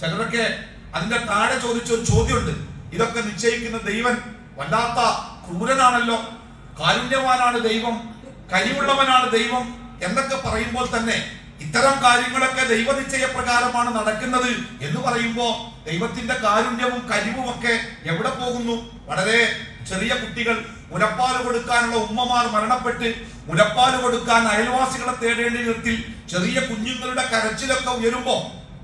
ചിലരൊക്കെ അതിന്റെ താഴെ ചോദിച്ച ഒരു ചോദ്യമുണ്ട്. ഇതൊക്കെ നിശ്ചയിക്കുന്ന ദൈവൻ വല്ലാത്ത ക്രൂരനാണല്ലോ. കാരുണ്യവാനാണ് ദൈവം കരിവുള്ളവനാണ് ദൈവം എന്നൊക്കെ പറയുമ്പോൾ തന്നെ ഇത്തരം കാര്യങ്ങളൊക്കെ ദൈവനിശ്ചയ പ്രകാരമാണ് നടക്കുന്നത് എന്ന് പറയുമ്പോൾ ദൈവത്തിന്റെ കാരുണ്യവും കരിവും ഒക്കെ എവിടെ പോകുന്നു? വളരെ ചെറിയ കുട്ടികൾ മുലപ്പാൽ കൊടുക്കാനുള്ള ഉമ്മമാർ മരണപ്പെട്ട് മുലപ്പാൽ കൊടുക്കാൻ അയൽവാസികളെ തേടേണ്ട വിധത്തിൽ ചെറിയ കുഞ്ഞുങ്ങളുടെ കരച്ചിലൊക്കെ ഉയരുമ്പോ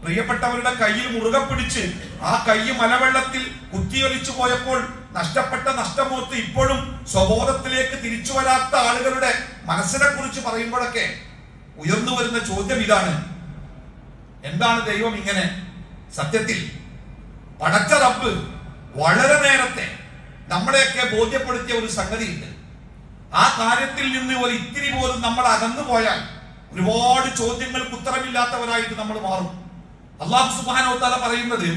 പ്രിയപ്പെട്ടവരുടെ കയ്യിൽ മുറുകെ പിടിച്ച് ആ കൈ മലവെള്ളത്തിൽ കുത്തിയൊലിച്ചു പോയപ്പോൾ നഷ്ടപ്പെട്ട നഷ്ടമോത്ത് ഇപ്പോഴും സ്വബോധത്തിലേക്ക് തിരിച്ചു വരാത്ത ആളുകളുടെ മനസ്സിനെ കുറിച്ച് പറയുമ്പോഴൊക്കെ ഉയർന്നു വരുന്ന ചോദ്യം ഇതാണ്. എന്താണ് ദൈവം ഇങ്ങനെ സത്യത്തിൽ പടച്ച റബ്ബ് വളരെ നേരത്തെ നമ്മളെയൊക്കെ ബോധ്യപ്പെടുത്തിയ ഒരു സംഗതിയുണ്ട്. ആ കാര്യത്തിൽ നിന്ന് ഒരു ഇത്തിരി പോലും നമ്മൾ അകന്നു പോയാൽ ഒരുപാട് ചോദ്യങ്ങൾക്ക് ഉത്തരമില്ലാത്തവരായിട്ട് നമ്മൾ മാറും. അള്ളാഹു സുബാന പറയുന്നത്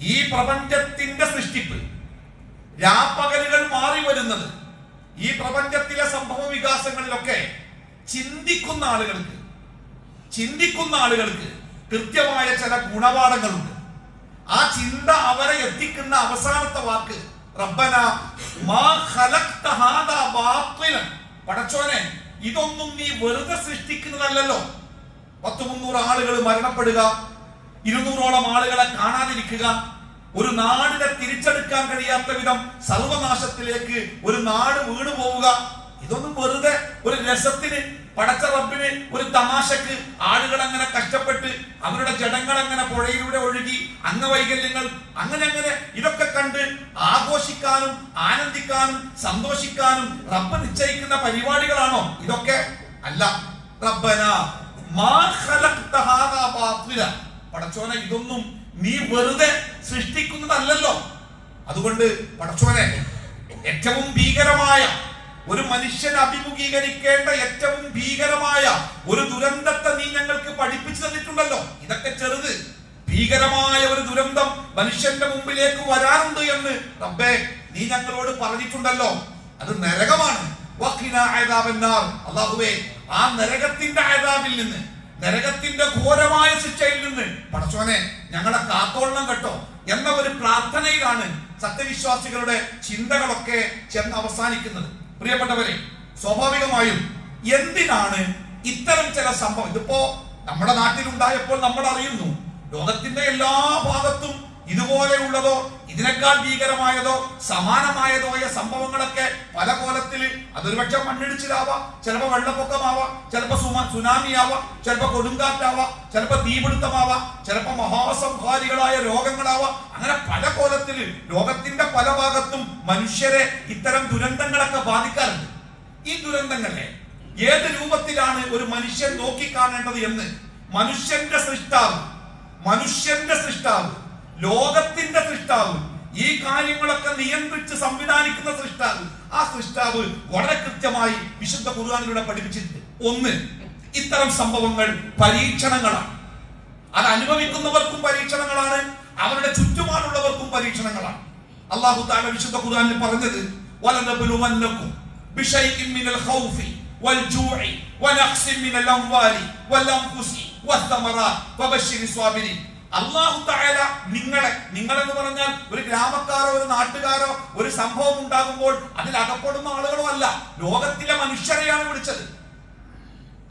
ഈ പ്രപഞ്ചത്തിന്റെ സൃഷ്ടിപ്പ് രാപ്പകലുകൾ മാറി വരുന്നത് ഈ പ്രപഞ്ചത്തിലെ സംഭവ വികാസങ്ങളിലൊക്കെ ചിന്തിക്കുന്ന ആളുകൾക്ക് ചിന്തിക്കുന്ന ആളുകൾക്ക് കൃത്യമായ ചില ഗുണപാഠങ്ങളുണ്ട്. ആ ചിന്ത അവരെ എത്തിക്കുന്ന അവസാനത്തെ വാക്ക് റബ്ബന മാ പടച്ചോനെ ഇതൊന്നും നീ വെറുതെ സൃഷ്ടിക്കുന്നതല്ലല്ലോ. പത്ത് മുന്നൂറ് ആളുകൾ മരണപ്പെടുക ഇരുന്നൂറോളം ആളുകളെ കാണാതിരിക്കുക ഒരു നാടിനെ തിരിച്ചെടുക്കാൻ കഴിയാത്ത വിധം സർവനാശത്തിലേക്ക് ഒരു നാട് വീണു പോവുക ഇതൊന്നും വെറുതെ ഒരു രസത്തിന് പടച്ച റബ്ബിന് ഒരു തമാശക്ക് ആളുകൾ അങ്ങനെ കഷ്ടപ്പെട്ട് അവരുടെ ജഡങ്ങൾ അങ്ങനെ പുഴയിലൂടെ ഒഴുകി അംഗവൈകല്യങ്ങൾ അങ്ങനെ അങ്ങനെ ഇതൊക്കെ കണ്ട് ആഘോഷിക്കാനും ആനന്ദിക്കാനും സന്തോഷിക്കാനും റബ്ബ് നിശ്ചയിക്കുന്ന പരിപാടികളാണോ? ഇതൊക്കെ അല്ല. റബ്ബന പടച്ചോനെ ഇതൊന്നും നീ വെറുതെ സൃഷ്ടിക്കുന്നതല്ലല്ലോ. അതുകൊണ്ട് പടച്ചോനെ ഏറ്റവും ഭീകരമായ ഒരു മനുഷ്യൻ അഭിമുഖീകരിക്കേണ്ട ഏറ്റവും ഭീകരമായ ഒരു ദുരന്തത്തെ നീ ഞങ്ങൾക്ക് പഠിപ്പിച്ചു തന്നിട്ടുണ്ടല്ലോ. ഇതൊക്കെ ചെറുത്. ഭീകരമായ ഒരു ദുരന്തം മനുഷ്യന്റെ മുമ്പിലേക്ക് വരാനുണ്ട് എന്ന് റബ്ബേ നീ ഞങ്ങളോട് പറഞ്ഞിട്ടുണ്ടല്ലോ. അത് നരകമാണ്. അല്ലാഹുവേ ആ നരകത്തിന്റെ ആദാബിൽ നിന്ന് നരകത്തിന്റെ ഘോരമായ ശിക്ഷയിൽ നിന്ന് പടച്ചോനെ ഞങ്ങളെ കാത്തോളണം കേട്ടോ എന്ന ഒരു പ്രാർത്ഥനയിലാണ് സത്യവിശ്വാസികളുടെ ചിന്തകളൊക്കെ ചെന്ന് അവസാനിക്കുന്നത്. പ്രിയപ്പെട്ടവരെ സ്വാഭാവികമായും എന്തിനാണ് ഇത്തരം ചില സംഭവം? ഇതിപ്പോ നമ്മുടെ നാട്ടിലുണ്ടായപ്പോൾ നമ്മൾ അറിയുന്നു ലോകത്തിന്റെ എല്ലാ ഭാഗത്തും ഇതുപോലെയുള്ളതോ ഇതിനേക്കാൾ ഭീകരമായതോ സമാനമായതോ ആയ സംഭവങ്ങളൊക്കെ പല കോലത്തിൽ അതൊരു പക്ഷെ മണ്ണിടിച്ചിലാവാം ചിലപ്പോൾ വെള്ളപ്പൊക്കമാവാം ചിലപ്പോൾ സുമ- സുനാമിയാവാം ചിലപ്പോൾ കൊടുങ്കാറ്റാവാം ചിലപ്പോൾ തീപിടുത്തമാവാം ചിലപ്പോൾ മഹാസംഹാരികളായ രോഗങ്ങളാവാം. അങ്ങനെ പല കോലത്തിൽ ലോകത്തിന്റെ പല ഭാഗത്തും മനുഷ്യരെ ഇത്തരം ദുരന്തങ്ങളൊക്കെ ബാധിക്കാറുണ്ട്. ഈ ദുരന്തങ്ങളെ ഏത് രൂപത്തിലാണ് ഒരു മനുഷ്യൻ നോക്കിക്കാണേണ്ടത് എന്ന്? മനുഷ്യന്റെ സൃഷ്ടാവ് മനുഷ്യന്റെ സൃഷ്ടാവ് ലോകത്തിന്റെ സൃഷ്ടാവ് ഈ കാര്യങ്ങളൊക്കെ നിയന്ത്രിച്ച് സംവിധാനിക്കുന്ന സൃഷ്ടാവ്. ആ സൃഷ്ടാവ് വളരെ കൃത്യമായി വിശുദ്ധ കുറുവാനിലൂടെ പഠിപ്പിച്ചിട്ടുണ്ട്. ഒന്ന് ഇത്തരം സംഭവങ്ങൾ പരീക്ഷണങ്ങളാണ്. അത് അനുഭവിക്കുന്നവർക്കും പരീക്ഷണങ്ങളാണ് അവരുടെ ചുറ്റുപാടുള്ളവർക്കും പരീക്ഷണങ്ങളാണ്. അള്ളാഹു താല വിശുദ്ധ ഖുർആനിൽ പറഞ്ഞത് വലനബലുവന്നക്കും ബിശൈഇൻ മിനൽ ഖൗഫി മിനൽ അംവാലി വൽ അൻഫുസി അള്ളാഹു തായാല നിങ്ങളെ നിങ്ങളെന്ന് പറഞ്ഞാൽ ഒരു ഗ്രാമക്കാരോ ഒരു നാട്ടുകാരോ ഒരു സംഭവം ഉണ്ടാകുമ്പോൾ അതിൽ അകപ്പെടുന്ന ആളുകളോ അല്ല. ലോകത്തിലെ മനുഷ്യരെയാണ് വിളിച്ചത്.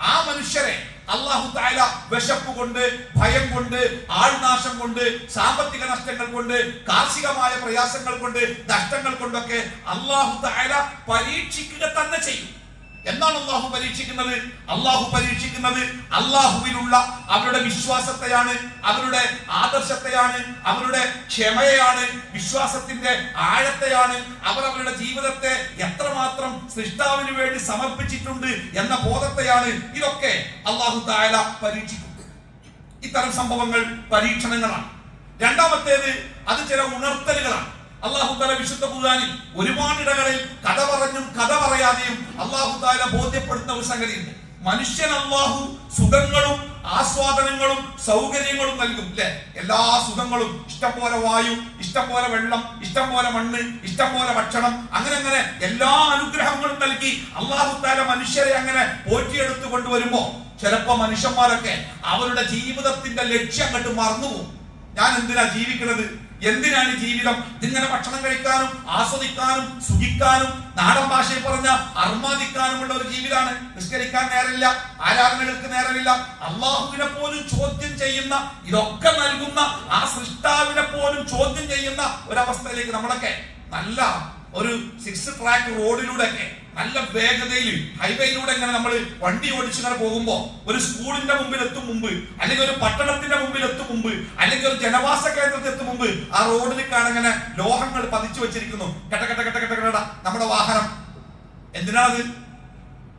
ആ മനുഷ്യരെ അള്ളാഹു താല വിശപ്പ് കൊണ്ട് ഭയം കൊണ്ട് ആൾനാശം കൊണ്ട് സാമ്പത്തിക നഷ്ടങ്ങൾ കൊണ്ട് കാർഷികമായ പ്രയാസങ്ങൾ കൊണ്ട് നഷ്ടങ്ങൾ കൊണ്ടൊക്കെ അള്ളാഹു താല പരീക്ഷിക്കുക തന്നെ ചെയ്യും. എന്താണ് അള്ളാഹു പരീക്ഷിക്കുന്നത്? അള്ളാഹു പരീക്ഷിക്കുന്നത് അള്ളാഹുവിലുള്ള അവരുടെ വിശ്വാസത്തെയാണ് അവരുടെ ആദർശത്തെയാണ് അവരുടെ ക്ഷമയാണ് വിശ്വാസത്തിന്റെ ആഴത്തെയാണ് അവർ അവരുടെ ജീവിതത്തെ എത്രമാത്രം സൃഷ്ടാവിന് വേണ്ടി സമർപ്പിച്ചിട്ടുണ്ട് എന്ന ബോധത്തെയാണ് ഇതൊക്കെ അള്ളാഹു തായ പരീക്ഷിക്കുന്നത്. ഇത്തരം സംഭവങ്ങൾ പരീക്ഷണങ്ങളാണ്. രണ്ടാമത്തേത് അത് ചില ഉണർത്തലുകളാണ്. അള്ളാഹു താല വിശുദ്ധ ഖുർആനിൽ ഒരുപാട് ഇടങ്ങളിൽ കഥ പറഞ്ഞും കഥ പറയാതെയും അള്ളാഹുദാല ബോധ്യപ്പെടുത്തുന്ന ഒരു സംഗതിയുണ്ട്. മനുഷ്യൻ അള്ളാഹു സുഖങ്ങളും ആസ്വാദനങ്ങളും സൗകര്യങ്ങളും നൽകും അല്ലെ എല്ലാ സുഖങ്ങളും ഇഷ്ടംപോലെ വായു ഇഷ്ടംപോലെ വെള്ളം ഇഷ്ടംപോലെ മണ്ണ് ഇഷ്ടംപോലെ ഭക്ഷണം അങ്ങനെ അങ്ങനെ എല്ലാ അനുഗ്രഹങ്ങളും നൽകി അള്ളാഹു മനുഷ്യരെ അങ്ങനെ പോറ്റിയെടുത്തു കൊണ്ടുവരുമ്പോ ചിലപ്പോ മനുഷ്യന്മാരൊക്കെ അവരുടെ ജീവിതത്തിന്റെ ലക്ഷ്യം കണ്ട് മറന്നുപോകും. ഞാൻ എന്തിനാ ജീവിക്കുന്നത്? എന്തിനാണ് ജീവിതം? ഇതിങ്ങനെ ഭക്ഷണം കഴിക്കാനും ആസ്വദിക്കാനും സുഖിക്കാനും നാടൻ ഭാഷയിൽ പറഞ്ഞ അർമാദിക്കാനുമുള്ള ഒരു ജീവിതമാണ്. നിഷ്കരിക്കാൻ നേരമില്ല ആരാധനകൾക്ക് നേരമില്ല. അള്ളാഹുവിനെ പോലും ചോദ്യം ചെയ്യുന്ന ഇതൊക്കെ നൽകുന്ന ആ സൃഷ്ടാവിനെ പോലും ചോദ്യം ചെയ്യുന്ന ഒരവസ്ഥയിലേക്ക് നമ്മളൊക്കെ നല്ല ഒരു സിക്സ് ട്രാക്ക് റോഡിലൂടെയൊക്കെ നല്ല വേഗതയിൽ ഹൈവേയിലൂടെ ഇങ്ങനെ നമ്മൾ വണ്ടി ഓടിച്ച് ഇങ്ങനെ പോകുമ്പോ ഒരു സ്കൂളിന്റെ മുമ്പിൽ എത്തും മുമ്പ് അല്ലെങ്കിൽ ഒരു പട്ടണത്തിന്റെ മുമ്പിൽ എത്തും മുമ്പ് അല്ലെങ്കിൽ ഒരു ജനവാസ കേന്ദ്രത്തിൽ എത്തും മുമ്പ് ആ റോഡിൽ കാണങ്ങനെ ലോഹങ്ങൾ പതിച്ചു വെച്ചിരിക്കുന്നു. കെട്ട കെട്ട കെട്ട കെട്ട കെട്ട നമ്മുടെ വാഹനം. എന്തിനാത്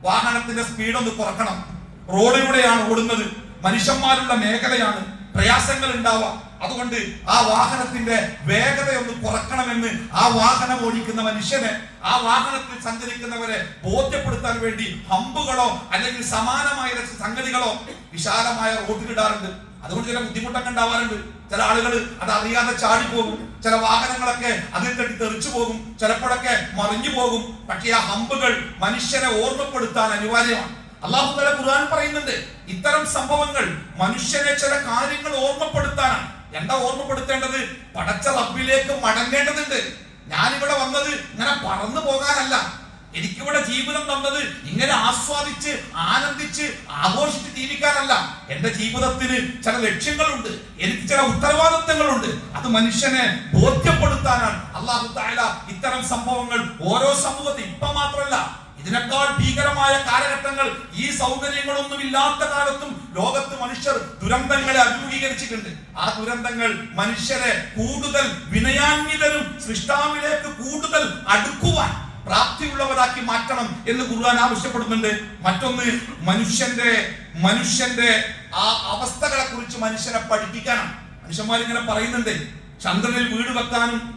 വാഹനത്തിന്റെ സ്പീഡ് ഒന്ന് കുറക്കണം. റോഡിലൂടെയാണ് ഓടുന്നത്. മനുഷ്യന്മാരുള്ള മേഖലയാണ്. പ്രയാസങ്ങൾ ഉണ്ടാവാം. അതുകൊണ്ട് ആ വാഹനത്തിന്റെ വേഗത ഒന്ന് കുറക്കണമെന്ന് ആ വാഹനം ഓടിക്കുന്ന മനുഷ്യനെ ആ വാഹനത്തിൽ സഞ്ചരിക്കുന്നവരെ ബോധ്യപ്പെടുത്താൻ വേണ്ടി ഹമ്പുകളോ അല്ലെങ്കിൽ സമാനമായ സംഗതികളോ വിശാലമായ റോഡിലിടാറുണ്ട്. അതുകൊണ്ട് ചില ബുദ്ധിമുട്ടൊക്കെ ഉണ്ടാവാറുണ്ട്. ചില ആളുകൾ അത് അറിയാതെ ചാടിപ്പോകും. ചില വാഹനങ്ങളൊക്കെ അതിൽ തട്ടി തെറിച്ചു പോകും. ചിലപ്പോഴൊക്കെ മറിഞ്ഞു പോകും. പക്ഷേ ആ ഹമ്പുകൾ മനുഷ്യനെ ഓർമ്മപ്പെടുത്താൻ അനിവാര്യമാണ്. അള്ളാഹു തല ഖുർആൻ പറയുന്നുണ്ട് ഇത്തരം സംഭവങ്ങൾ മനുഷ്യനെ ചില കാര്യങ്ങൾ ഓർമ്മപ്പെടുത്താനാണ്. എന്താ ഓർമ്മപ്പെടുത്തേണ്ടത്? പടച്ച റബ്ബിലേക്ക് മടങ്ങേണ്ടതുണ്ട്. ഞാനിവിടെ വന്നത് ഇങ്ങനെ പറന്നു പോകാനല്ല. എനിക്കിവിടെ ജീവിതം തന്നത് ഇങ്ങനെ ആസ്വാദിച്ച് ആനന്ദിച്ച് ആഘോഷിച്ച് ജീവിക്കാനല്ല. എന്റെ ജീവിതത്തിന് ചില ലക്ഷ്യങ്ങളുണ്ട്. എനിക്ക് ചില ഉത്തരവാദിത്തങ്ങളുണ്ട്. അത് മനുഷ്യനെ ബോധ്യപ്പെടുത്താനാണ്. അള്ളാഹു താല ഇത്തരം സംഭവങ്ങൾ ഓരോ സമൂഹത്തിൽ ഇപ്പൊ മാത്രമല്ല ഇതിനേക്കാൾ ഭീകരമായ കാലഘട്ടങ്ങൾ ഈ സൗകര്യങ്ങളൊന്നും ഇല്ലാത്ത കാലത്തും ലോകത്ത് മനുഷ്യർ ദുരന്തങ്ങളെ അഭിമുഖീകരിച്ചിട്ടുണ്ട്. ആ ദുരന്തങ്ങൾ മനുഷ്യരെ കൂടുതൽ വിനയാന്വിതരും സൃഷ്ടാവിലേക്ക് കൂടുതൽ അടുക്കുവാൻ പ്രാപ്തിയുള്ളവരാക്കി മാറ്റണം എന്ന് ഖുർആൻ ആവശ്യപ്പെടുന്നുണ്ട്. മറ്റൊന്ന് മനുഷ്യന്റെ മനുഷ്യന്റെ ആ അവസ്ഥകളെ കുറിച്ച് മനുഷ്യനെ പഠിപ്പിക്കണം. മനുഷ്യന്മാരിങ്ങനെ പറയുന്നുണ്ട് ചന്ദ്രനിൽ വീട് വെക്കാനും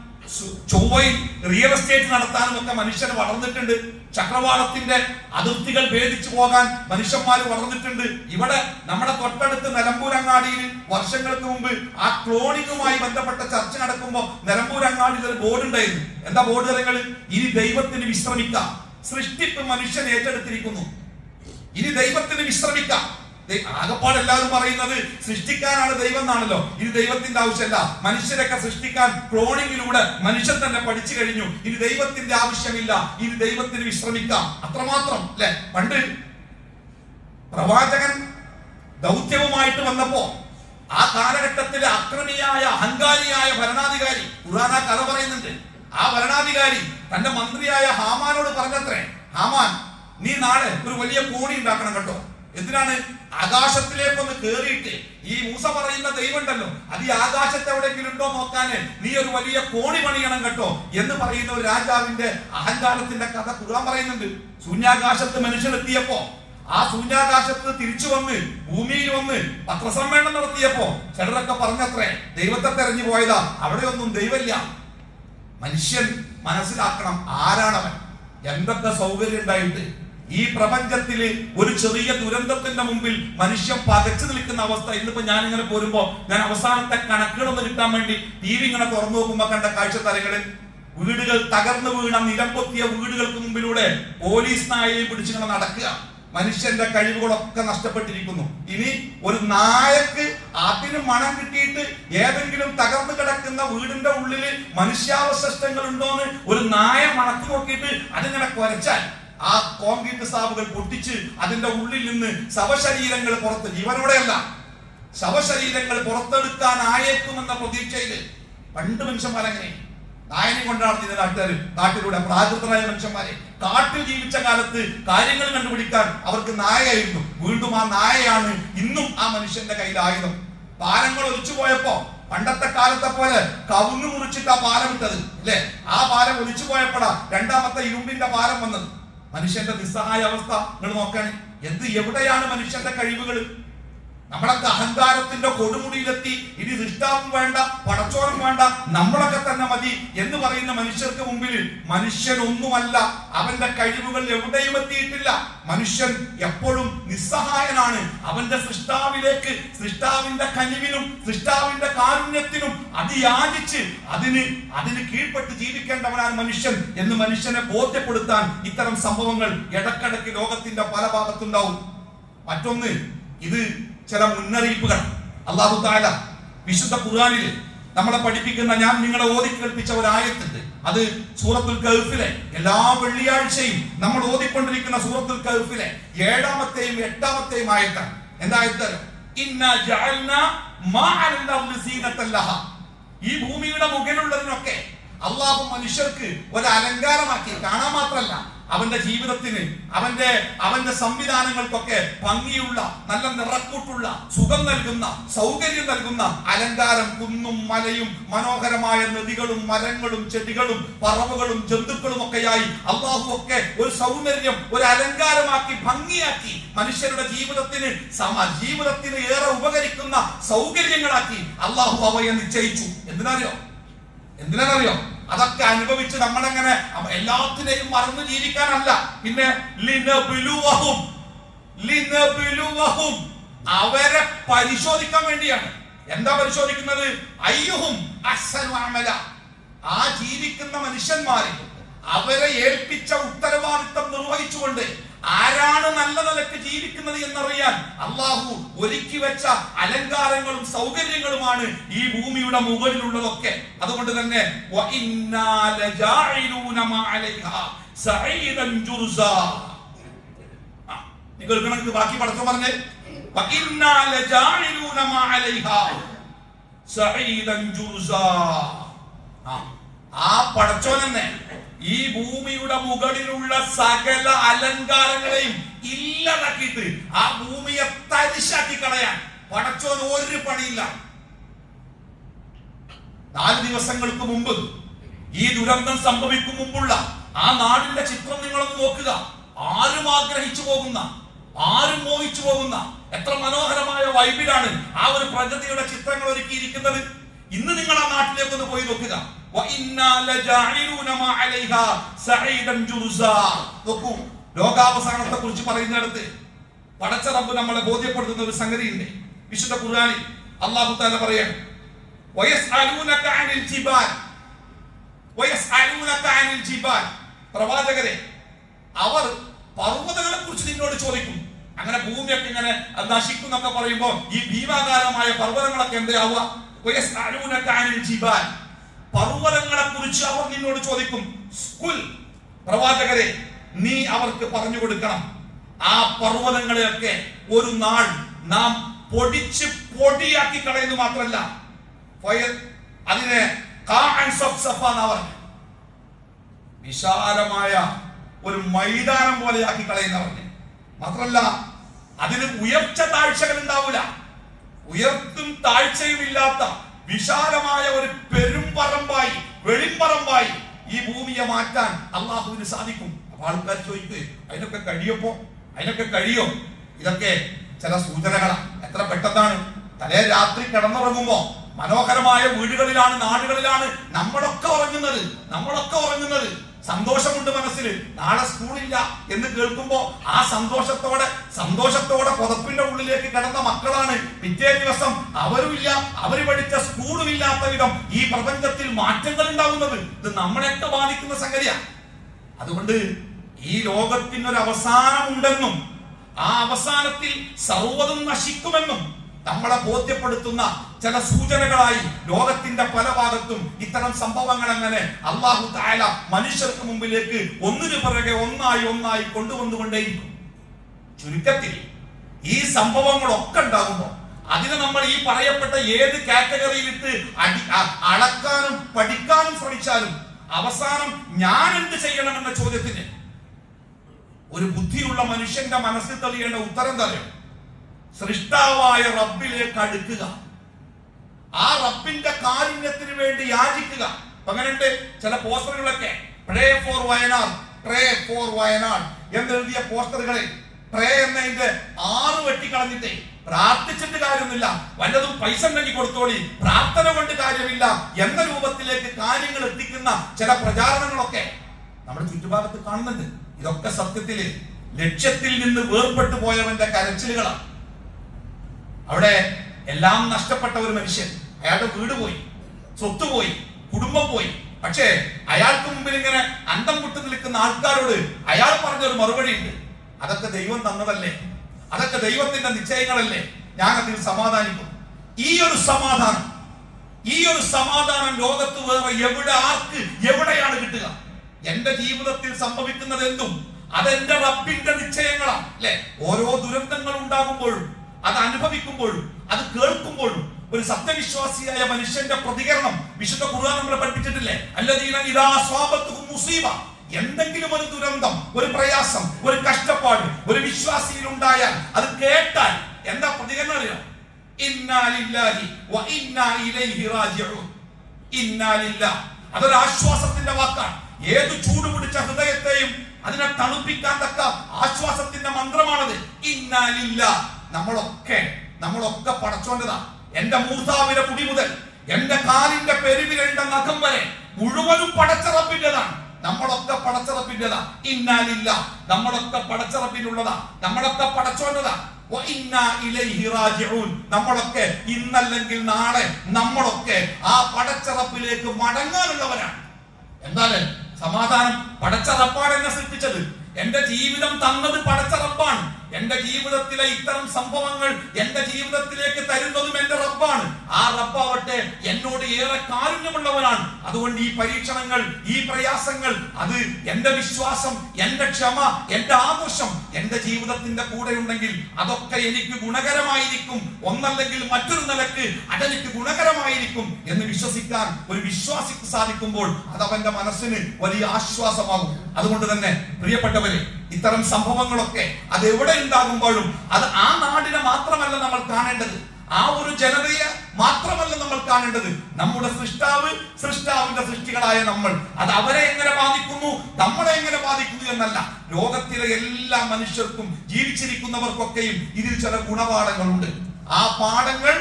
ചൊവ്വയിൽ റിയൽ എസ്റ്റേറ്റ് നടത്താനും ഒക്കെ മനുഷ്യർ വളർന്നിട്ടുണ്ട്. ചക്രവാളത്തിന്റെ അതിർത്തികൾ ഭേദിച്ചു പോകാൻ മനുഷ്യന്മാർ വളർന്നിട്ടുണ്ട്. ഇവിടെ നമ്മുടെ തൊട്ടടുത്ത് നിലമ്പൂരങ്ങാടിയിൽ വർഷങ്ങൾക്ക് മുമ്പ് ആ ക്ലോണിങ്ങുമായി ബന്ധപ്പെട്ട ചർച്ച നടക്കുമ്പോൾ നിലമ്പൂരങ്ങാടിയിൽ ഒരു ബോർഡ് ഉണ്ടായിരുന്നു. എന്താ ബോർഡ് തരങ്ങൾ ഇനി ദൈവത്തിന് വിശ്രമിക്കാം. സൃഷ്ടിപ്പ് മനുഷ്യൻ ഏറ്റെടുത്തിരിക്കുന്നു. ഇനി ദൈവത്തിന് വിശ്രമിക്കാം. ആകപ്പാട് എല്ലാവരും പറയുന്നത് സൃഷ്ടിക്കാനാണ് ദൈവം എന്നാണല്ലോ. ഇനി ദൈവത്തിന്റെ ആവശ്യമല്ല. മനുഷ്യരൊക്കെ സൃഷ്ടിക്കാൻ ക്ലോണിങ്ങിലൂടെ മനുഷ്യൻ തന്നെ പഠിച്ചു കഴിഞ്ഞു. ഇനി ദൈവത്തിന്റെ ആവശ്യമില്ല. ഇനി ദൈവത്തിന് വിശ്രമിക്കാം. അത്രമാത്രം അല്ലെ? പണ്ട് പ്രവാചകൻ ദൗത്യവുമായിട്ട് വന്നപ്പോ ആ കാലഘട്ടത്തിലെ അക്രമിയായ അഹങ്കാരിയായ ഭരണാധികാരി ഖുറാന കഥ പറയുന്നുണ്ട്. ആ ഭരണാധികാരി തന്റെ മന്ത്രിയായ ഹാമാനോട് പറഞ്ഞത്രേ ഹാമാൻ നീ നാളെ ഒരു വലിയ കോണി ഉണ്ടാക്കണം കേട്ടോ. എന്തിനാണ് ആകാശത്തിലേക്ക് ഒന്ന് കേറിയിട്ട്? ഈ മൂസ പറയുന്ന ദൈവം ഉണ്ടല്ലോ അത് ഈ ആകാശത്ത് എവിടെയെങ്കിലും ഉണ്ടോ നോക്കാന്. നീ ഒരു വലിയ കോണി പണിയണം കേട്ടോ എന്ന് പറയുന്ന ഒരു രാജാവിന്റെ അഹങ്കാരത്തിന്റെ കഥ ഖുർആൻ പറയുന്നുണ്ട്. ശൂന്യാകാശത്ത് മനുഷ്യനെത്തിയപ്പോ ആ ശൂന്യാകാശത്ത് തിരിച്ചു വന്ന് ഭൂമിയിൽ വന്ന് പത്രസമ്മേളനം നടത്തിയപ്പോ ചിലരൊക്കെ പറഞ്ഞത്രേ ദൈവത്തെ തെരഞ്ഞു പോയതാ. അവിടെയൊന്നും ദൈവമില്ല. മനുഷ്യൻ മനസ്സിലാക്കണം ആരാണവൻ. എന്തൊക്കെ സൗകര്യം ഉണ്ടായിട്ട്. ഈ പ്രപഞ്ചത്തിൽ ഒരു ചെറിയ ദുരന്തത്തിന്റെ മുമ്പിൽ മനുഷ്യൻ പകച്ചു നിൽക്കുന്ന അവസ്ഥ. ഇന്നിപ്പോ ഞാൻ ഇങ്ങനെ പോരുമ്പോ ഞാൻ അവസാനത്തെ കണക്കുകളൊന്ന് കിട്ടാൻ വേണ്ടി ടി വി ഇങ്ങനെ തുറന്നു നോക്കുമ്പോ കണ്ട കാഴ്ച തലകളിൽ വീടുകൾ തകർന്നു വീണ നിലംപൊത്തിയ വീടുകൾക്ക് മുമ്പിലൂടെ പോലീസ് നായയെ പിടിച്ചിങ്ങനെ നടക്കുക. മനുഷ്യന്റെ കഴിവുകളൊക്കെ നഷ്ടപ്പെട്ടിരിക്കുന്നു. ഇനി ഒരു നായക്ക് അതിന് മണം കിട്ടിയിട്ട് ഏതെങ്കിലും തകർന്നു കിടക്കുന്ന വീടിന്റെ ഉള്ളിൽ മനുഷ്യാവശിഷ്ടങ്ങൾ ഉണ്ടോന്ന് ഒരു നായ മണക്ക് നോക്കിയിട്ട് അതിങ്ങനെ കുരച്ചാൽ ആ കോൺക്രീറ്റ് സ്ലാബുകൾ പൊട്ടിച്ച് അതിന്റെ ഉള്ളിൽ നിന്ന് ശവശരീരങ്ങൾ പുറത്ത് ജീവനോടെയല്ല ശവശരീരങ്ങൾ പുറത്തെടുക്കാൻ ആയേക്കുമെന്ന പ്രതീക്ഷയിൽ പണ്ട് മനുഷ്യന്മാരങ്ങനെ. നായനെ കൊണ്ടാണ് നാട്ടുകാർ നാട്ടിലൂടെ. പ്രാകൃതരായ മനുഷ്യന്മാരെ കാട്ടിൽ ജീവിച്ച കാലത്ത് കാര്യങ്ങൾ കണ്ടുപിടിക്കാൻ അവർക്ക് നായയായിരുന്നു. വീണ്ടും ആ നായയാണ് ഇന്നും ആ മനുഷ്യന്റെ കയ്യിൽ ആയുധം. പാലങ്ങൾ ഒലിച്ചു പോയപ്പോ പണ്ടത്തെ കാലത്തെ പോലെ കവുങ്ങ് മുറിച്ചിട്ട് ആ പാലം ഇട്ടത് അല്ലേ? ആ പാലം ഒലിച്ചു പോയപ്പോഴാ രണ്ടാമത്തെ ഇരുമ്പിന്റെ പാലം വന്നത്. മനുഷ്യന്റെ നിസ്സഹായ അവസ്ഥ നിങ്ങൾ നോക്കണേ എന്ത് എവിടെയാണ് മനുഷ്യന്റെ കഴിവുകൾ? നമ്മളൊക്കെ അഹങ്കാരത്തിന്റെ കൊടുമുടിയിലെത്തി. ഇനി ദൃഷ്ടാവും വേണ്ട പടച്ചോറും വേണ്ട നമ്മളൊക്കെ തന്നെ മതി എന്ന് പറയുന്ന മനുഷ്യർക്ക് മുമ്പിൽ മനുഷ്യൻ ഒന്നുമല്ല അവന്റെ കഴിവുകൾ എവിടെയും എത്തിയിട്ടില്ല. മനുഷ്യൻ എപ്പോഴും നിസ്സഹായനാണ്. അവന്റെ സൃഷ്ടാവിലേക്ക് സൃഷ്ടാവിന്റെ കനിവിനും സൃഷ്ടാവിന്റെ കാരുണ്യത്തിനും അതിയാചിച്ച് അതിന് അതിന് കീഴ്പ്പെട്ട് ജീവിക്കേണ്ടവനാണ് മനുഷ്യൻ എന്ന് മനുഷ്യനെ ബോധ്യപ്പെടുത്താൻ ഇത്തരം സംഭവങ്ങൾ ഇടക്കിടക്ക് ലോകത്തിന്റെ പല ഭാഗത്തുണ്ടാവും. മറ്റൊന്ന് ഇത് ചില മുന്നറിയിപ്പുകൾ. അള്ളാഹു താല വിശുദ്ധ ഖുർആാനിൽ നമ്മളെ പഠിപ്പിക്കുന്ന ഞാൻ നിങ്ങളെ ഓതി കേൾപ്പിച്ച ഒരായത്തുണ്ട് അത് സൂറത്തുൽ കഹ്ഫിലെ എല്ലാ വെള്ളിയാഴ്ചയും നമ്മൾ ഓതിക്കൊണ്ടിരിക്കുന്ന സൂറത്തുൽ കഹ്ഫിലെ ഏഴാമത്തെയും എട്ടാമത്തെയും ആയത്താണ്. ഈ ഭൂമിയുടെ മുകളിലുള്ളതിനൊക്കെ അള്ളാഹു മനുഷ്യർക്ക് ഒരു അലങ്കാരമാക്കി. കാണാൻ മാത്രല്ല അവന്റെ ജീവിതത്തിന് അവന്റെ അവന്റെ സംവിധാനങ്ങൾക്കൊക്കെ ഭംഗിയുള്ള നല്ല നിറക്കൂട്ടുള്ള സുഖം നൽകുന്ന സൗകര്യം നൽകുന്ന അലങ്കാരം കുന്നും മലയും മനോഹരമായ നദികളും മരങ്ങളും ചെടികളും പറവുകളും ജന്തുക്കളും ഒക്കെയായി അള്ളാഹു ഒക്കെ ഒരു സൗന്ദര്യം ഒരു അലങ്കാരമാക്കി ഭംഗിയാക്കി മനുഷ്യരുടെ ജീവിതത്തിന് സമ ജീവിതത്തിന് ഏറെ ഉപകരിക്കുന്ന സൗകര്യങ്ങളാക്കി അള്ളാഹു അവയെ നിശ്ചയിച്ചു. എന്തിനറിയോ എന്തിനാണെന്നറിയോ അതൊക്കെ അനുഭവിച്ച് നമ്മളെങ്ങനെ എല്ലാത്തിനെയും മറന്നു ജീവിക്കാനല്ല. പിന്നെ അവരെ പരിശോധിക്കാൻ വേണ്ടിയാണ്. എന്താ പരിശോധിക്കുന്നത്? ആ ജീവിക്കുന്ന മനുഷ്യന്മാരെ അവരെ ഏൽപ്പിച്ച ഉത്തരവാദിത്തം നിർവഹിച്ചുകൊണ്ട് ആരാണ് നല്ല നിലയ്ക്ക് ജീവിക്കുന്നത് എന്നറിയാൻ അള്ളാഹു ഒരുക്കി വെച്ച അലങ്കാരങ്ങളും സൗകര്യങ്ങളുമാണ് ഈ ഭൂമിയുടെ മുകളിലുള്ളതൊക്കെ. അതുകൊണ്ട് തന്നെ നിങ്ങൾ കണക്ക് ബാക്കി പടക്കം പറഞ്ഞേ. ആ പടച്ചോൻ തന്നെ ഈ ഭൂമിയുടെ മുകളിലുള്ള സകല അലങ്കാരങ്ങളെയും ഇല്ലാതാക്കിയിട്ട് ആ ഭൂമിയെ തരിശാക്കി കളയാൻ പടച്ചോൻ ഒരു പണിയില്ല. നാല് ദിവസങ്ങൾക്ക് മുമ്പ് ഈ ദുരന്തം സംഭവിക്കും മുമ്പുള്ള ആ നാടിന്റെ ചിത്രം നിങ്ങളൊന്ന് നോക്കുക. ആരും ആഗ്രഹിച്ചു പോകുന്ന ആരും മോഹിച്ചു പോകുന്ന എത്ര മനോഹരമായ വൈബിലാണ് ആ ഒരു പ്രകൃതിയുടെ ചിത്രങ്ങൾ ഒരുക്കിയിരിക്കുന്നത്. ഇന്ന് നിങ്ങൾ ആ നാട്ടിലേക്കൊന്ന് പോയി നോക്കുക. നോക്കൂ ലോകാവസാനത്തെ കുറിച്ച് പറയുന്നിടത്ത് പടച്ച റബ്ബ് നമ്മളെ ബോധ്യപ്പെടുത്തുന്ന ഒരു സംഗതിയുണ്ട്. വിശുദ്ധ ഖുർആനിൽ അള്ളാഹു അനിൽ പറയാൻ പ്രവാചകരെ അവർ പർവതങ്ങളെ കുറിച്ച് നിന്നോട് ചോദിക്കും. അങ്ങനെ ഭൂമിയൊക്കെ ഇങ്ങനെ നശിക്കും എന്നൊക്കെ പറയുമ്പോൾ ഈ ഭീമാകാരമായ പർവതങ്ങളൊക്കെ ജിബാൽ. പർവതങ്ങളെ കുറിച്ച് അവർ നിന്നോട് ചോദിക്കും. സ്കുൽ പ്രവാചകരെ നീ അവർക്ക് പറഞ്ഞു കൊടുക്കണം. ആ പർവതങ്ങളെയൊക്കെ ഒരു നാൾ നാം പൊടിച്ച് പൊടിയാക്കി കളയുന്നു മാത്രമല്ല അതിനെ പറഞ്ഞു. വിശാലമായ ഒരു മൈതാനം പോലെയാക്കി കളയുന്ന പറഞ്ഞു. മാത്രമല്ല അതിന് ഉയർച്ച താഴ്ചകൾ ഉണ്ടാവില്ല ഉയർത്തും താഴ്ചയും ഇല്ലാത്ത വിശാലമായ ഒരു പെരുമ്പറമ്പായി വെളിമ്പറമ്പായി ഈ ഭൂമിയെ മാറ്റാൻ അള്ളാഹുവിന് സാധിക്കും. അപ്പൊ ആൾക്കാർ ചോദിക്കുക അതിനൊക്കെ കഴിയപ്പോ അതിനൊക്കെ കഴിയോ? ഇതൊക്കെ ചില സൂചനകളാണ്. എത്ര പെട്ടെന്നാണ്. തലേ രാത്രി കിടന്നുറങ്ങുമ്പോ മനോഹരമായ വീടുകളിലാണ് നാടുകളിലാണ് നമ്മളൊക്കെ ഉറങ്ങുന്നത്. നമ്മളൊക്കെ ഉറങ്ങുന്നത്. സന്തോഷമുണ്ട് മനസ്സിൽ നാളെ സ്കൂളില്ല എന്ന് കേൾക്കുമ്പോൾ ആ സന്തോഷത്തോടെ സന്തോഷത്തോടെ പുതപ്പിന്റെ ഉള്ളിലേക്ക് കിടന്ന മക്കളാണ്. പിറ്റേ ദിവസം അവരുമില്ല അവർ പഠിച്ച സ്കൂളും ഇല്ലാത്ത വിധം ഈ പ്രപഞ്ചത്തിൽ മാറ്റങ്ങൾ ഉണ്ടാകുന്നത് ഇത് നമ്മളെയൊക്കെ ബാധിക്കുന്ന സംഗതിയാണ് അതുകൊണ്ട് ഈ ലോകത്തിനൊരു അവസാനമുണ്ടെന്നും ആ അവസാനത്തിൽ സർവതും നശിക്കുമെന്നും നമ്മളെ ബോധ്യപ്പെടുത്തുന്ന ചില സൂചനകളായി ലോകത്തിന്റെ പല ഭാഗത്തും ഇത്തരം സംഭവങ്ങൾ അങ്ങനെ അള്ളാഹു തായാല മനുഷ്യർക്ക് മുമ്പിലേക്ക് ഒന്നിനു പിറകെ ഒന്നായി ഒന്നായി കൊണ്ടുവന്നുകൊണ്ടേയിരിക്കും. ചുരുക്കത്തിൽ ഈ സംഭവങ്ങളൊക്കെ ഉണ്ടാകുമ്പോൾ അതിനെ നമ്മൾ ഈ പറയപ്പെട്ട ഏത് കാറ്റഗറിയിലിട്ട് അടി അ- അളക്കാനും പഠിക്കാനും ശ്രമിച്ചാലും അവസാനം ഞാൻ എന്ത് ചെയ്യണമെന്ന ചോദ്യത്തിന് ഒരു ബുദ്ധിയുള്ള മനുഷ്യന്റെ മനസ്സിൽ തെളിയേണ്ട ഉത്തരം തരും. സൃഷ്ടാവായ റബ്ബിലേക്ക് അടുക്കുക. ആ റബ്ബിന്റെ കാരുണ്യത്തിന് വേണ്ടി യാചിക്കുക. അങ്ങനെയുണ്ട് ചില പോസ്റ്ററുകളൊക്കെ. Pray for Wayanad pray for Wayanad എന്നെഴുതിയ പോസ്റ്ററുകളിൽ പ്രേ എന്നതിന്റെ ആറ് വെട്ടിക്കളഞ്ഞിട്ടേ പ്രാർത്ഥിച്ചിട്ട് കാര്യമൊന്നുമില്ല. വല്ലതും പൈസ ഉണ്ടെങ്കിൽ കൊടുത്തോളി. പ്രാർത്ഥന കൊണ്ട് കാര്യമില്ല എന്ന രൂപത്തിലേക്ക് കാര്യങ്ങൾ എത്തിക്കുന്ന ചില പ്രചാരണങ്ങളൊക്കെ നമ്മുടെ ചുറ്റുഭാഗത്ത് കാണുന്നുണ്ട്. ഇതൊക്കെ സത്യത്തിൽ ലക്ഷ്യത്തിൽ നിന്ന് വേർപെട്ടു പോയവന്റെ കരച്ചിലുകളാണ്. അവിടെ എല്ലാം നഷ്ടപ്പെട്ട ഒരു മനുഷ്യൻ. അയാളുടെ വീട് പോയി സ്വത്ത് പോയി കുടുംബം പോയി. പക്ഷേ അയാൾക്ക് മുമ്പിൽ ഇങ്ങനെ അന്തം വിട്ടു നിൽക്കുന്ന ആൾക്കാരോട് അയാൾ പറഞ്ഞ ഒരു മറുപടി ഉണ്ട്. അതൊക്കെ ദൈവം തന്നതല്ലേ? അതൊക്കെ ദൈവത്തിന്റെ നിശ്ചയങ്ങളല്ലേ? ഞാൻ അതിൽ സമാധാനിക്കും. ഈ ഒരു സമാധാനം ഈ ഒരു സമാധാനം ലോകത്ത് വേറെ എവിടെ ആർക്ക് എവിടെയാണ് കിട്ടുക? എന്റെ ജീവിതത്തിൽ സംഭവിക്കുന്നത് എന്തും അതെന്റെ റബ്ബിന്റെ നിശ്ചയങ്ങളാണ് അല്ലെ? ഓരോ ദുരന്തങ്ങൾ ഉണ്ടാകുമ്പോഴും അത് അനുഭവിക്കുമ്പോഴും അത് കേൾക്കുമ്പോഴും ഒരു സത്യവിശ്വാസിയായ മനുഷ്യന്റെ പ്രതികരണം വിശുദ്ധ ഖുർആൻ നമ്മളെ പഠിപ്പിച്ചിട്ടില്ലേ? ഇദാ സ്വാബത്തുഹും മുസീബ. എന്തെങ്കിലും ഒരു ദുരന്തം ഒരു പ്രയാസം ഒരു കഷ്ടപ്പാട് ഒരു വിശ്വാസിയിൽ ഉണ്ടായാൽ അത് കേട്ടാൽ എന്താ പ്രതികരണം അറിയാം? അതൊരു ആശ്വാസത്തിന്റെ വാക്കാണ്. ഏത് ചൂട് പിടിച്ച ഹൃദയത്തെയും അതിനെ തണുപ്പിക്കാൻ തക്ക ആശ്വാസത്തിന്റെ മന്ത്രമാണത്. ഇന്നാലില്ല നമ്മളൊക്കെ നമ്മളൊക്കെ പടച്ചോണ്ടതാ എന്റെ മൂർധാവിലെ മുടി മുതൽ എന്റെ കാലിന്റെ പെരുവിരണ്ട നഖം വരെ മുഴുവനും പടച്ചറപ്പിന്റെതാണ് നമ്മളൊക്കെ പടച്ചറപ്പിന്റെതാ ഇന്നാലില്ല നമ്മളൊക്കെ പടച്ചറപ്പിനുള്ളതാ. നമ്മളൊക്കെ പടച്ചോണ്ടതാ. നമ്മളൊക്കെ ഇന്നല്ലെങ്കിൽ നാളെ നമ്മളൊക്കെ ആ പടച്ചറപ്പിലേക്ക് മടങ്ങാനുള്ളവരാണ്. എന്താണ് സമാധാനം? പടച്ചറപ്പാണ് എന്നെ സൃഷ്ടിച്ചത്. എന്റെ ജീവിതം തന്നത് പടച്ചറപ്പാണ്. എന്റെ ജീവിതത്തിലെ ഇത്തരം സംഭവങ്ങൾ എന്റെ ജീവിതത്തിലേക്ക് തരുന്നതും എന്റെ റബ്ബാണ്. ആ റബ്ബാവട്ടെ എന്നോട് ഏറെ കാരുണ്യമുള്ളവനാണ്. അതുകൊണ്ട് ഈ പരീക്ഷണങ്ങൾ ഈ പ്രയാസങ്ങൾ അത് എന്റെ വിശ്വാസം എന്റെ ക്ഷമ എന്റെ ആഘോഷം എന്റെ ജീവിതത്തിന്റെ കൂടെ ഉണ്ടെങ്കിൽ അതൊക്കെ എനിക്ക് ഗുണകരമായിരിക്കും. ഒന്നല്ലെങ്കിൽ മറ്റൊരു നിലയ്ക്ക് അതെനിക്ക് ഗുണകരമായിരിക്കും എന്ന് വിശ്വസിക്കാൻ ഒരു വിശ്വാസിക്ക് സാധിക്കുമ്പോൾ അത് അവന്റെ മനസ്സിന് വലിയ ആശ്വാസമാകും. അതുകൊണ്ട് തന്നെ പ്രിയപ്പെട്ടവരെ ഇത്തരം സംഭവങ്ങളൊക്കെ അത് എവിടെ ഉണ്ടാകുമ്പോഴും അത് ആ നാടിനെ മാത്രമല്ല നമ്മൾ കാണേണ്ടത്. ആ ഒരു ജനതയെ മാത്രമല്ല നമ്മൾ കാണേണ്ടത്. നമ്മുടെ സൃഷ്ടാവ് സൃഷ്ടാവിന്റെ സൃഷ്ടികളായ നമ്മൾ. അത് അവരെ എങ്ങനെ ബാധിക്കുന്നു? നമ്മളെ എങ്ങനെ ബാധിക്കുന്നു എന്നല്ല. ലോകത്തിലെ എല്ലാ മനുഷ്യർക്കും ജീവിച്ചിരിക്കുന്നവർക്കൊക്കെയും ഇതിൽ ചില ഗുണപാഠങ്ങളുണ്ട്. ആ പാഠങ്ങൾ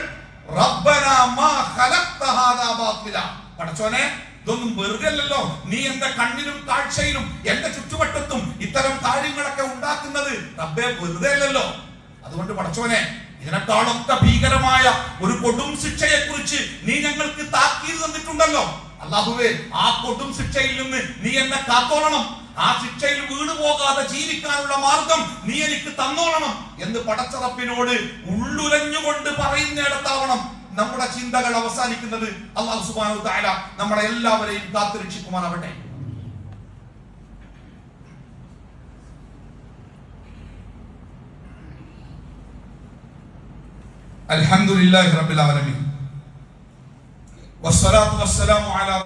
റബ്ബനാ മാ ഖലഖ്ത ഹാദാ ബാത്തില. പടച്ചോനെ ഇതൊന്നും വെറുതെ അല്ലല്ലോ നീ എന്റെ കണ്ണിനും കാഴ്ചയിലും എന്റെ ചുറ്റുവട്ടത്തും ഇത്തരം കാര്യങ്ങളൊക്കെ ഉണ്ടാക്കുന്നത് റബ്ബെ വെറുതെ അല്ലല്ലോ അതുകൊണ്ട് പടച്ചോനെ ഇതിനേക്കാളൊക്കെ ഭീകരമായ ഒരു കൊടും ശിക്ഷയെ കുറിച്ച് നീ ഞങ്ങൾക്ക് താക്കീത് തന്നിട്ടുണ്ടല്ലോ. അല്ലാഹുവേ ആ കൊടും ശിക്ഷയിൽ നിന്ന് നീ എന്നെ കാത്തോളണം. ആ ശിക്ഷയിൽ വീണു പോകാതെ ജീവിക്കാനുള്ള മാർഗം നീ എനിക്ക് തന്നോളണം എന്ന് പടച്ചറപ്പിനോട് ഉള്ളുലഞ്ഞുകൊണ്ട് പറയുന്നിടത്താവണം. നമ്മുടെ ചിന്തകൾ അവസാനിക്കുന്നത് അള്ളാഹു സുബാനു തആല നമ്മളെ എല്ലാവരെയും കാത്തുരക്ഷിക്കുമാറാവട്ടെ. അൽഹംദുലില്ലാഹി റബ്ബിൽ ആലമീൻ. വസ്സലാത്തു വസ്സലാമു അലാ